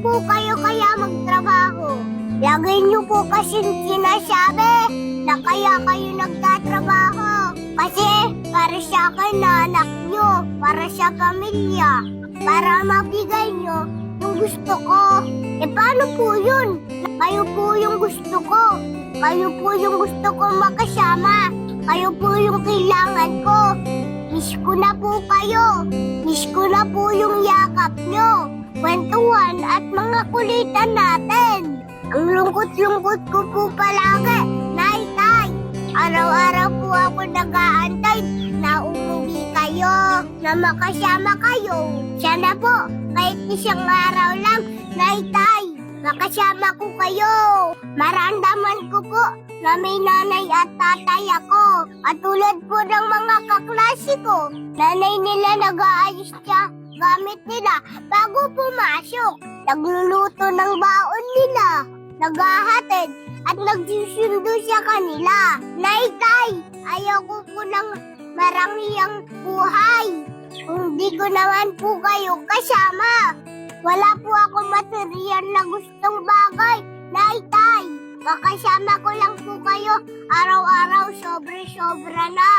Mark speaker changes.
Speaker 1: po kayo kaya magtrabaho? Lagi niyo po kasi sinasabi na kaya kayo nagtatrabaho. Kasi para sa akin na niyo, para sa pamilya, para mabigay niyo yung gusto ko. E paano po yun? Kayo po yung gusto ko. Kayo po yung gusto ko makasama. Kayo po yung kailangan ko. Miss ko na po kayo. Miss ko na po yung yakap nyo. Kwentuhan at mga kulitan natin. Ang lungkot-lungkot ko po palagi. Nay, tay. Araw-araw po ako nag-aantay na umuwi kayo, na makasama kayo. Sana po, kahit isang araw lang, nay, tay. Makasama ko kayo. Maramdaman ko po na may nanay at tatay ako. At tulad po ng mga kaklase ko, nanay nila nag-aayos siya gamit nila bago pumasok. Nagluluto ng baon nila, naghahatid at nagsusundo sa kanila. Nay, tay, ayoko po ng marangyang buhay. Kung di ko naman po kayo kasama. Wala po ako material na gustong bagay. Nay, tay, kakasama ko lang po kayo. Araw-araw, sobre-sobra na.